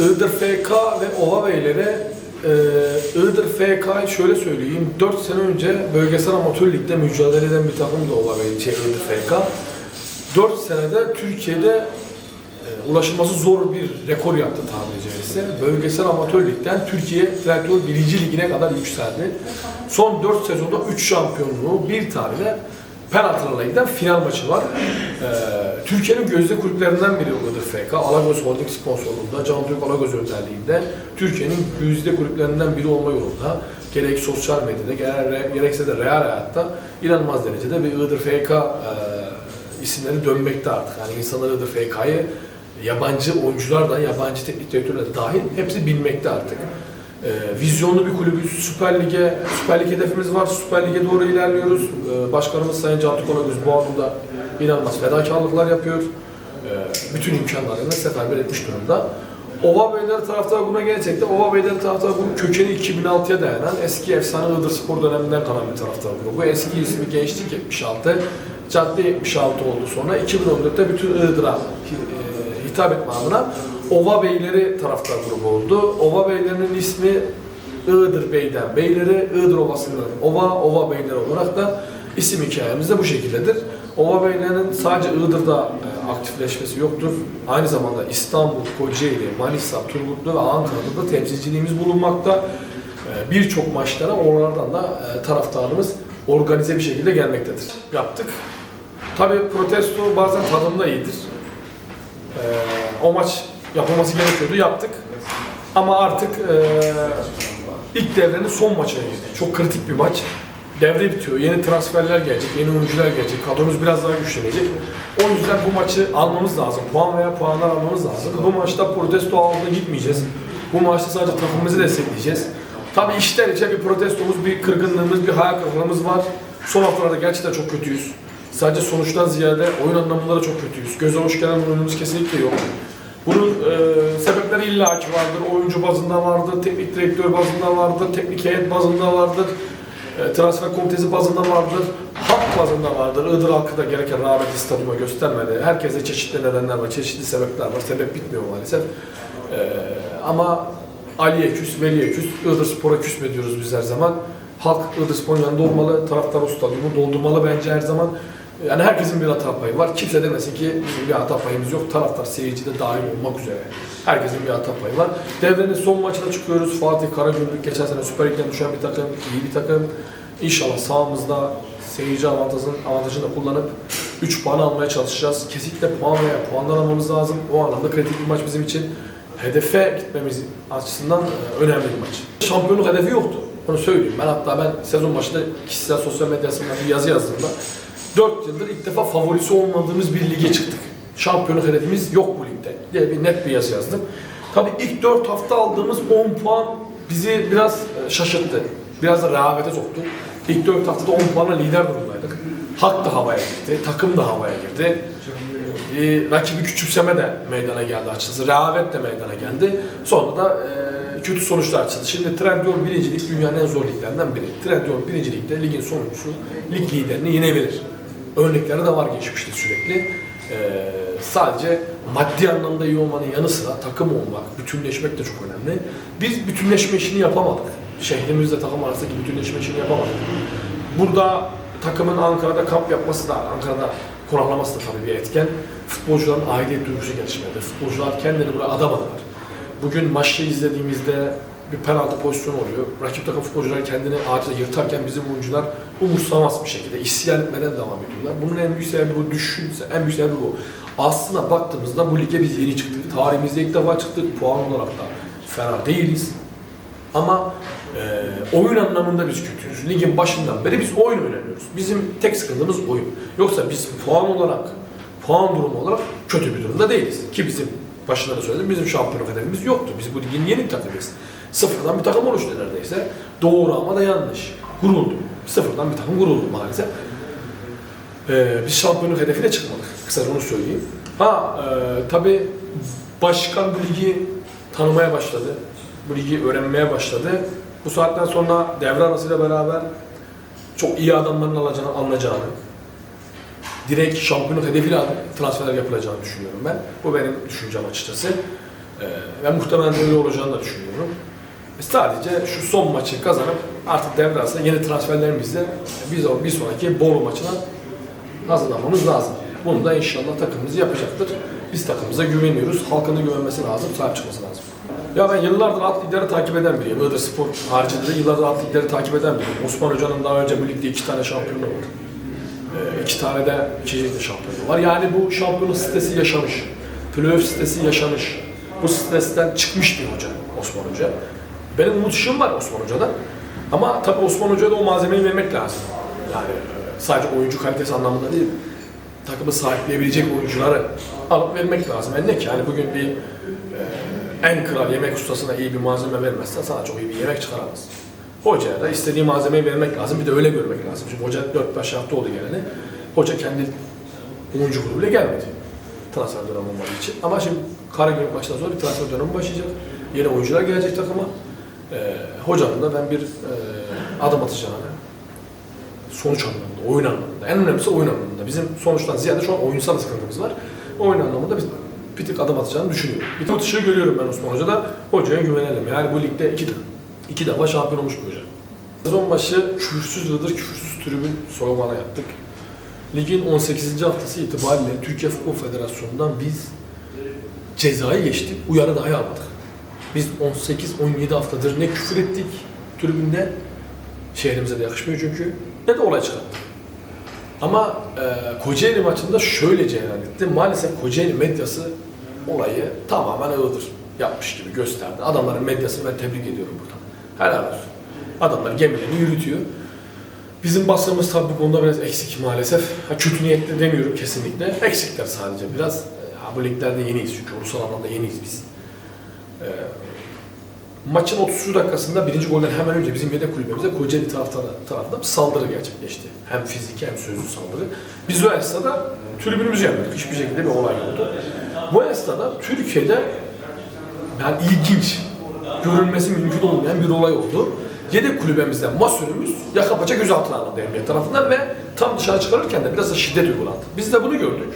Iğdır FK ve Ova Beyleri e, Iğdır FK'yı şöyle söyleyeyim. 4 sene önce bölgesel amatör ligde mücadele eden bir takım da Ova Bey, şey Iğdır FK. 4 senede Türkiye'de e, ulaşılması zor bir rekor yaptı tabiri caizse. Bölgesel amatör ligden Türkiye Traktör 1. Ligine kadar yükseldi. Son 4 sezonda 3 şampiyonluğu, bir tane penaltılarla giden final maçı var. Ee, Türkiye'nin gözde kulüplerinden biri Iğdır FK. Alagöz Holding sponsorluğunda, Can Türk Alagöz önderliğinde Türkiye'nin gözde kulüplerinden biri olma yolunda gerek sosyal medyada gerek, gerekse de real hayatta inanılmaz derecede bir Iğdır FK e, isimleri dönmekte artık. Yani insanlar Iğdır FK'yı yabancı oyuncular da, yabancı teknik direktörler dahil hepsi bilmekte artık. Ee, vizyonlu bir kulübüz. Süper Lig'e, Süper Lig hedefimiz var. Süper Lig'e doğru ilerliyoruz. Ee, başkanımız Sayın Can Tukonagöz bu anlamda inanılmaz fedakarlıklar yapıyor. Ee, bütün imkanlarını seferber etmiş durumda. Ova Beyleri taraftarı buna de Ova Beyleri taraftarı bunun kökeni 2006'ya dayanan eski efsane Iğdır Spor döneminden kalan bir taraftar grubu. Eski ismi Gençlik 76, Cadde 76 oldu sonra 2014'te bütün Iğdır'a e, hitap etme adına Ova Beyleri taraftar grubu oldu. Ova Beylerinin ismi Iğdır Bey'den Beyleri, Iğdır Ovası'ndan Ova, Ova Beyleri olarak da isim hikayemiz de bu şekildedir. Ova Beylerinin sadece Iğdır'da e, aktifleşmesi yoktur. Aynı zamanda İstanbul, Kocaeli, Manisa, Turgutlu ve Ankara'da da temsilciliğimiz bulunmakta. E, Birçok maçlara oralardan da e, taraftarımız organize bir şekilde gelmektedir. Yaptık. Tabii protesto bazen tadında iyidir. O maç yapılması gerekiyordu, yaptık. Ama artık ee, ilk devrenin son maçına girdik. Çok kritik bir maç. Devre bitiyor, yeni transferler gelecek, yeni oyuncular gelecek, kadromuz biraz daha güçlenecek. O yüzden bu maçı almamız lazım. Puan veya puanlar almamız lazım. Bu maçta protesto altında gitmeyeceğiz. Bu maçta sadece takımımızı destekleyeceğiz. Tabii işler içe bir protestomuz, bir kırgınlığımız, bir hayal kırıklığımız var. Son haftalarda gerçekten çok kötüyüz. Sadece sonuçtan ziyade oyun anlamında da çok kötüyüz. Göze hoş gelen oyunumuz kesinlikle yok. Bunun e, sebepleri illaki vardır. Oyuncu bazında vardır, teknik direktör bazında vardır, teknik heyet bazında vardır, e, transfer komitesi bazında vardır, halk bazında vardır. Iğdır halkı da gereken rağbeti stadyuma göstermedi. Herkese çeşitli nedenler var, çeşitli sebepler var. Sebep bitmiyor maalesef. E, ama Ali'ye küs, Veli'ye küs, Iğdır Spor'a küs biz her zaman. Halk Iğdır Spor'un yanında olmalı, taraftar o stadyumu doldurmalı bence her zaman. Yani herkesin bir hata payı var. Kimse demesin ki bizim bir hata payımız yok. Taraftar, seyirci de dahil olmak üzere. Herkesin bir hata payı var. Devrenin son maçına çıkıyoruz. Fatih Karagümrük geçen sene Süper Lig'den düşen bir takım, iyi bir takım. İnşallah sahamızda seyirci avantajını, avantajını da kullanıp 3 puan almaya çalışacağız. Kesinlikle puan veya puanlar almamız lazım. O anlamda kritik bir maç bizim için. Hedefe gitmemiz açısından e, önemli bir maç. Şampiyonluk hedefi yoktu. Onu söyleyeyim. Ben hatta ben sezon başında kişisel sosyal medyasında bir yazı yazdığımda 4 yıldır ilk defa favorisi olmadığımız bir lige çıktık. Şampiyonluk hedefimiz yok bu ligde diye bir net bir yazı yazdım. Tabii ilk 4 hafta aldığımız 10 puan bizi biraz e, şaşırttı. Biraz da rehavete soktu. İlk 4 haftada 10 puanla lider durumdaydık. Hak da havaya gitti, takım da havaya girdi. E, rakibi küçümseme de meydana geldi açıkçası. Rehavet de meydana geldi. Sonra da e, kötü sonuçlar açıldı. Şimdi Trendyol birincilik dünyanın en zor liglerinden biri. Trendyol birincilikte ligin sonuncusu lig liderini yenebilir. Örnekleri de var geçmişte sürekli. Ee, sadece maddi anlamda iyi olmanın yanı sıra takım olmak, bütünleşmek de çok önemli. Biz bütünleşme işini yapamadık. Şehrimizde takım arasındaki bütünleşme işini yapamadık. Burada takımın Ankara'da kamp yapması da, Ankara'da konaklaması da tabii bir etken. Futbolcuların aidiyet duygusu gelişmedi. Futbolcular kendini buraya adamadılar. Bugün maçı izlediğimizde bir penaltı pozisyonu oluyor. Rakip takım futbolcular kendini ağaçta yırtarken bizim oyuncular umursamaz bir şekilde isyan etmeden devam ediyorlar. Bunun en büyük sebebi bu düşünse, en büyük sebebi bu. Aslında baktığımızda bu lige biz yeni çıktık. Tarihimizde ilk defa çıktık. Puan olarak da fena değiliz. Ama e, oyun anlamında biz kötüyüz. Ligin başından beri biz oyun oynamıyoruz. Bizim tek sıkıntımız oyun. Yoksa biz puan olarak, puan durumu olarak kötü bir durumda değiliz. Ki bizim başında da söyledim bizim şampiyonluk hedefimiz yoktu. Biz bu ligin yeni takımıyız. Sıfırdan bir takım oluştu neredeyse. Doğru ama da yanlış. Kuruldu. Sıfırdan bir takım kuruldu maalesef. Ee, biz şampiyonluk hedefiyle çıkmadık. Kısaca onu söyleyeyim. Ha e, tabii başkan bu ligi tanımaya başladı. Bu ligi öğrenmeye başladı. Bu saatten sonra devre arasıyla beraber çok iyi adamların alacağını, alınacağını, direkt şampiyonluk hedefiyle transferler yapılacağını düşünüyorum ben. Bu benim düşüncem açıkçası. Ee, ve muhtemelen öyle olacağını da düşünüyorum. Biz sadece şu son maçı kazanıp artık devre arasında yeni transferlerimizle biz o bir sonraki Bolu maçına hazırlanmamız lazım. Bunu da inşallah takımımız yapacaktır. Biz takımımıza güveniyoruz. Halkın da güvenmesi lazım, sahip çıkması lazım. Ya ben yıllardır alt ligleri takip eden biriyim. Iğdır Spor haricinde yıllardır alt ligleri takip eden biriyim. Osman Hoca'nın daha önce bu ligde iki tane şampiyonu var. Ee, iki tane de ikincilikte şampiyonu var. Yani bu şampiyonluk sitesi yaşamış. Playoff sitesi yaşamış. Bu stresten çıkmış bir hoca Osman Hoca. Benim umut var Osman Hoca'da. Ama tabii Osman Hoca'ya da o malzemeyi vermek lazım. Yani e, sadece oyuncu kalitesi anlamında değil, takımı sahipleyebilecek oyuncuları alıp vermek lazım. Yani ne ki yani bugün bir e, en kral yemek ustasına iyi bir malzeme vermezsen sana çok iyi bir yemek çıkaramaz. Hocaya da istediği malzemeyi vermek lazım. Bir de öyle görmek lazım. Şimdi hoca 4-5 hafta oldu geleni. Hoca kendi oyuncu grubuyla gelmedi. Transfer dönemi olmadığı için. Ama şimdi Karagümrük maçtan sonra bir transfer dönemi başlayacak. Yeni oyuncular gelecek takıma. Ee, hocanın ben bir e, adım atacağını sonuç anlamında, oyun anlamında, en önemlisi oyun anlamında. Bizim sonuçtan ziyade şu an oyunsal sıkıntımız var. Oyun anlamında biz bir tık adım atacağını düşünüyorum. Bir tık ışığı görüyorum ben Osman Hoca'da. Hocaya güvenelim. Yani bu ligde iki, iki defa şampiyon olmuş bir hoca. Sezon başı küfürsüz Iğdır, küfürsüz tribün soğumana yaptık. Ligin 18. haftası itibariyle Türkiye Futbol Federasyonu'ndan biz cezayı geçtik, uyarı dahi almadık. Biz 18-17 haftadır ne küfür ettik tribünde, şehrimize de yakışmıyor çünkü, ne de olay çıkarttık. Ama e, Kocaeli maçında şöyle cereyan etti. Maalesef Kocaeli medyası olayı tamamen Iğdır yapmış gibi gösterdi. Adamların medyasını ben tebrik ediyorum buradan. Helal olsun. Adamlar gemilerini yürütüyor. Bizim basımız tabii bu konuda biraz eksik maalesef. Ha, kötü niyetli demiyorum kesinlikle. Eksikler sadece biraz. E, Ha, bu liglerde yeniyiz çünkü ulusal anlamda yeniyiz biz. E, maçın 30. dakikasında birinci golden hemen önce bizim yedek kulübemize Kocaeli taraftarı tarafından saldırı gerçekleşti. Hem fiziki hem sözlü saldırı. Biz o esnada tribünümüzü yapıyorduk. Hiçbir şekilde bir olay yoktu. Bu esnada Türkiye'de yani ilginç, görülmesi mümkün olmayan bir olay oldu. Yedek kulübemizden masörümüz yaka paça gözaltına alındı emniyet tarafından ve tam dışarı çıkarırken de biraz da şiddet uygulandı. Biz de bunu gördük.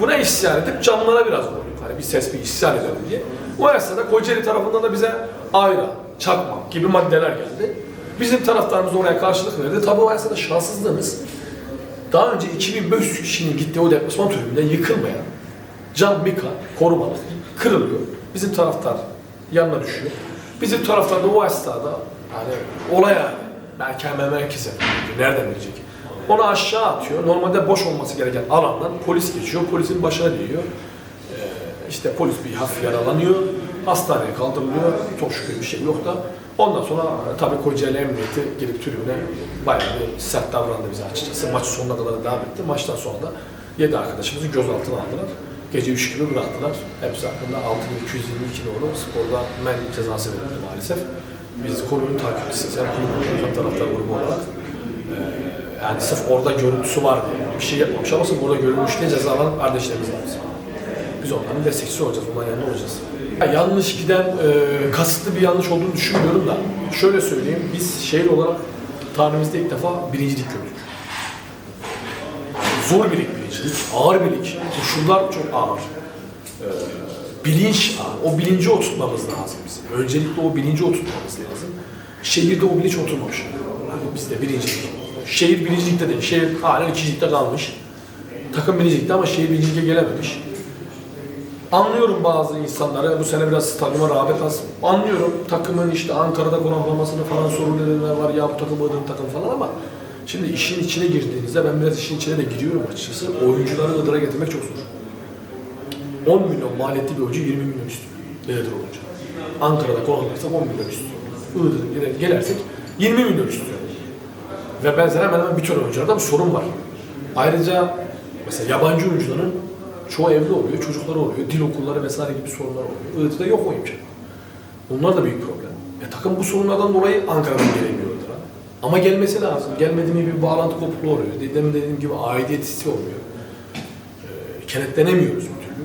Buna isyan edip camlara biraz vurduk. Hani bir ses bir isyan edelim diye. O esnada Kocaeli tarafından da bize ayra, çakmak gibi maddeler geldi. Bizim taraftarımız oraya karşılık verdi. Tabii o esnada şanssızlığımız daha önce 2500 kişinin gittiği o deplasman tribünde yıkılmayan cam mika korumalı kırılıyor. Bizim taraftar yanına düşüyor. Bizim taraftar da o esnada hani olay yani belki hemen merkeze nereden bilecek? Onu aşağı atıyor. Normalde boş olması gereken alandan polis geçiyor. Polisin başına değiyor. Ee, işte polis bir hafif yaralanıyor. Hastaneye kaldırılıyor. Çok şükür bir şey yok da. Ondan sonra e, tabii Kocaeli Emniyeti gelip tribüne bayağı bir sert davrandı bize açıkçası. Maç sonuna kadar devam etti. Maçtan sonra da 7 arkadaşımızı gözaltına aldılar. Gece 3 gibi bıraktılar. Hepsi hakkında 6222 doğru sporda men cezası verildi maalesef. Biz konunun takipçisiyiz. Hem kulübün taraftar grubu olarak. Ee, yani sırf orada görüntüsü var diye. Bir şey yapmamış ama sırf orada görülmüş diye cezalanıp kardeşlerimiz lazım. Biz onların destekçisi olacağız, onların yanında olacağız. Ya yanlış giden, e, kasıtlı bir yanlış olduğunu düşünmüyorum da şöyle söyleyeyim, biz şehir olarak tarihimizde ilk defa birincilik gördük. Zor bir lig birincilik, ağır bir lig. Koşullar çok ağır. Ee, bilinç. O bilinci oturtmamız lazım bizim. Öncelikle o bilinci oturtmamız lazım. Şehirde o bilinç oturmamış. Yani bizde birincilik. Şehir birincilikte değil, şehir halen ikincilikte kalmış. Takım birincilikte ama şehir birincilikte gelememiş. Anlıyorum bazı insanları, bu sene biraz stadyuma rağbet az. Anlıyorum takımın işte Ankara'da konaklamasını falan sorun edenler var ya bu takım Iğdır'ın takım falan ama şimdi işin içine girdiğinizde ben biraz işin içine de giriyorum açıkçası. Oyuncuları Iğdır'a getirmek çok zor. 10 milyon maliyetli bir oyuncu 20 milyon istiyor. Iğdır olunca. Ankara'da konaklarsak 10 milyon istiyor. Iğdır'a gele- gelersek 20 milyon istiyor. Ve benzer hemen hemen bütün oyuncularda bir sorun var. Ayrıca mesela yabancı oyuncuların çoğu evli oluyor, çocukları oluyor, dil okulları vesaire gibi sorunlar oluyor. Iğdır'da yok o imkan. Onlar da büyük problem. E, takım bu sorunlardan dolayı Ankara'dan gelemiyor Iğdır'a. Ama gelmesi lazım. Gelmedi mi bir bağlantı kopukluğu oluyor. Demin dediğim gibi aidiyet hissi olmuyor. E, kenetlenemiyoruz bir türlü.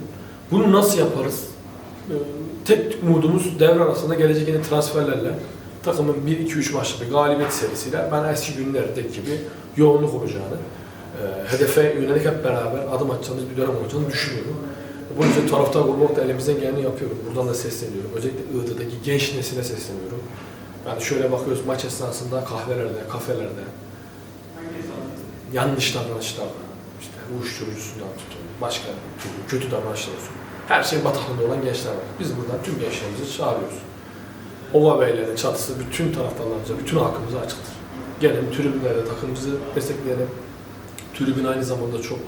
Bunu nasıl yaparız? E, tek umudumuz devre arasında gelecek yeni transferlerle takımın 1-2-3 maçlık galibiyet serisiyle ben eski günlerdeki gibi yoğunluk olacağını, e, hedefe yönelik hep beraber adım atacağımız bir dönem olacağını düşünüyorum. Bunca taraftar olmak da elimizden geleni yapıyoruz. Buradan da sesleniyorum. Özellikle Iğdır'daki genç nesile sesleniyorum. Yani şöyle bakıyoruz maç esnasında kahvelerde, kafelerde yanlış davranışlar, işte uyuşturucusundan tutun, başka kötü davranışlar olsun. Her şey bataklığında olan gençler var. Biz buradan tüm gençlerimizi çağırıyoruz. Ova Beylerin çatısı bütün taraftarlarımıza, bütün halkımıza açıktır. Gelin tribünlerde takımımızı destekleyelim. Tribün aynı zamanda çok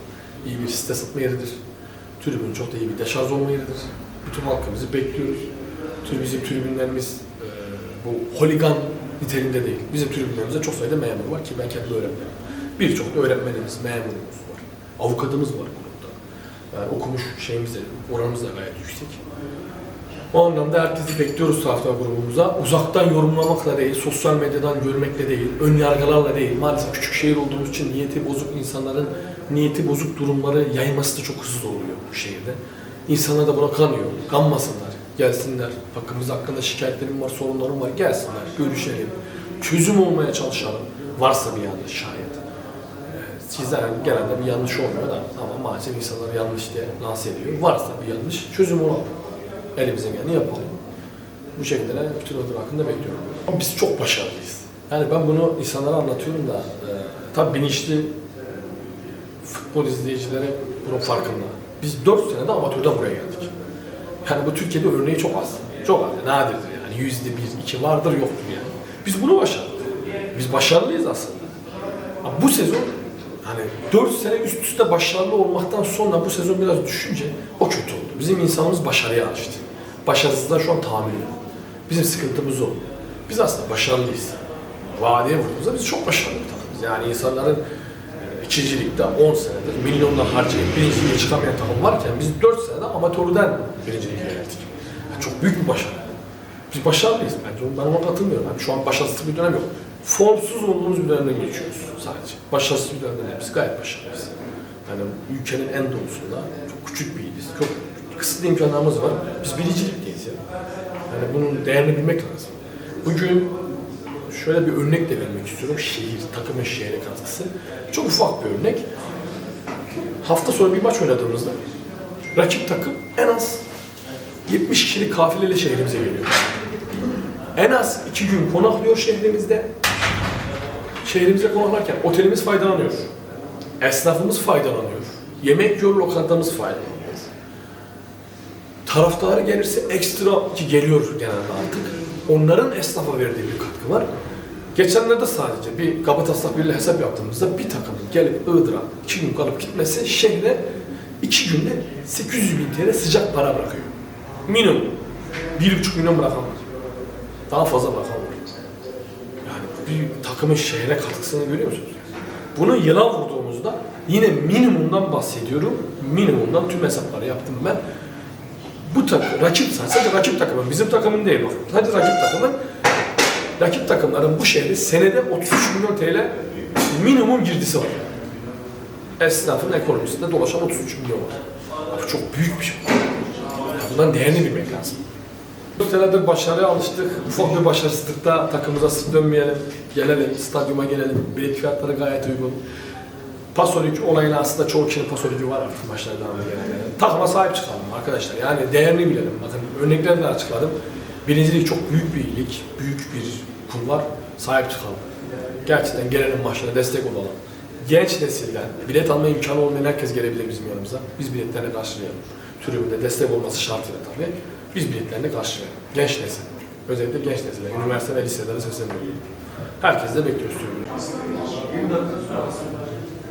iyi bir site satma yeridir. Tribün çok da iyi bir deşarj olma yeridir. Bütün halkımızı bekliyoruz. Bizim tribünlerimiz e, bu holigan niteliğinde değil. Bizim tribünlerimizde çok sayıda memur var ki ben kendi öğretmenim. Birçok da öğretmenimiz, memurumuz var. Avukatımız var grupta. Yani okumuş şeyimiz de, oranımız da gayet yüksek. O anlamda herkesi bekliyoruz taraftar grubumuza. Uzaktan yorumlamakla değil, sosyal medyadan görmekle değil, ön yargılarla değil. Maalesef küçük şehir olduğumuz için niyeti bozuk insanların niyeti bozuk durumları yayması da çok hızlı oluyor bu şehirde. İnsanlar da buna kanıyor. Kanmasınlar, gelsinler. Hakkımız hakkında şikayetlerim var, sorunlarım var. Gelsinler, görüşelim. Çözüm olmaya çalışalım. Varsa bir yanlış şayet. Ee, Sizden genelde bir yanlış olmuyor da ama maalesef insanlar yanlış diye lanse ediyor. Varsa bir yanlış çözüm olalım. Elimizden geleni yapalım. Bu şekilde de bütün ödül hakkında bekliyorum. Ama biz çok başarılıyız. Yani ben bunu insanlara anlatıyorum da e, tabii bilinçli futbol izleyicileri bunun farkında. Biz 4 senede amatörden buraya geldik. Yani bu Türkiye'de örneği çok az. Çok az. Nadirdir yani. Yüzde bir, iki vardır yoktur yani. Biz bunu başardık. Biz başarılıyız aslında. Ama bu sezon hani 4 sene üst üste başarılı olmaktan sonra bu sezon biraz düşünce o kötü oldu. Bizim insanımız başarıya alıştı. Başarısızlığa şu an tahammül yok. Bizim sıkıntımız o. Biz aslında başarılıyız. Vadeye vurduğumuzda biz çok başarılı bir takımız. Yani insanların ikinci ligde 10 senedir milyonlar harcayıp birinci lige çıkamayan takım varken biz 4 senede amatörden birinci lige geldik. Yani çok büyük bir başarı. Biz başarılıyız bence. Ben ona katılmıyorum. Yani şu an başarısız bir dönem yok. Formsuz olduğumuz bir dönemden geçiyoruz sadece. Başarısız bir dönemden. Biz gayet başarılıyız. Yani ülkenin en doğusunda çok küçük bir iliz. Çok kısıtlı imkanlarımız var. Biz biricilikteyiz ya. Yani bunun değerini bilmek lazım. Bugün şöyle bir örnek de vermek istiyorum. Şehir, takımın şehre katkısı. Çok ufak bir örnek. Hafta sonu bir maç oynadığımızda rakip takım en az 70 kişilik kafileyle şehrimize geliyor. En az iki gün konaklıyor şehrimizde. Şehrimize konaklarken otelimiz faydalanıyor. Esnafımız faydalanıyor. Yemek yiyor, lokantamız faydalanıyor. Taraftarı gelirse ekstra ki geliyor genelde artık. Onların esnafa verdiği bir katkı var. Geçenlerde sadece bir kabataslak birle hesap yaptığımızda bir takımın gelip Iğdır'a iki gün kalıp gitmesi şehre iki günde 800 bin TL sıcak para bırakıyor. Minimum. Bir buçuk milyon bırakan var. Daha fazla bırakan var. Yani bir takımın şehre katkısını görüyor musunuz? Bunu yıla vurduğumuzda yine minimumdan bahsediyorum. Minimumdan tüm hesapları yaptım ben. Bu takım, rakip sadece rakip takımın, bizim takımın değil bak. Sadece rakip takımın, rakip takımların bu şehri senede 33 milyon TL minimum girdisi var. Esnafın ekonomisinde dolaşan 33 milyon var. Abi çok büyük bir şey. Bundan değerini bilmek lazım. Bu senedir başarıya alıştık. Ufak bir başarısızlıkta takımımıza sırt dönmeyelim. Gelelim, stadyuma gelelim. Bilet fiyatları gayet uygun. Pasolik olayına aslında çoğu kişinin pasoliki var artık maçlarda ama genelde. Takıma sahip çıkalım arkadaşlar. Yani değerini bilelim. Bakın örneklerini de açıkladım. Birincilik çok büyük bir lig, büyük bir kul var. Sahip çıkalım. Gerçekten gelelim maçlara destek olalım. Genç nesilden bilet alma imkanı olmayan herkes gelebilir bizim yanımıza. Biz biletlerini karşılayalım. Tribünde destek olması şartıyla tabii. Biz biletlerini karşılayalım. Genç nesil. Özellikle genç nesiller. Üniversite ve liselere sesleniyorum. Herkes de bekliyoruz tribünü.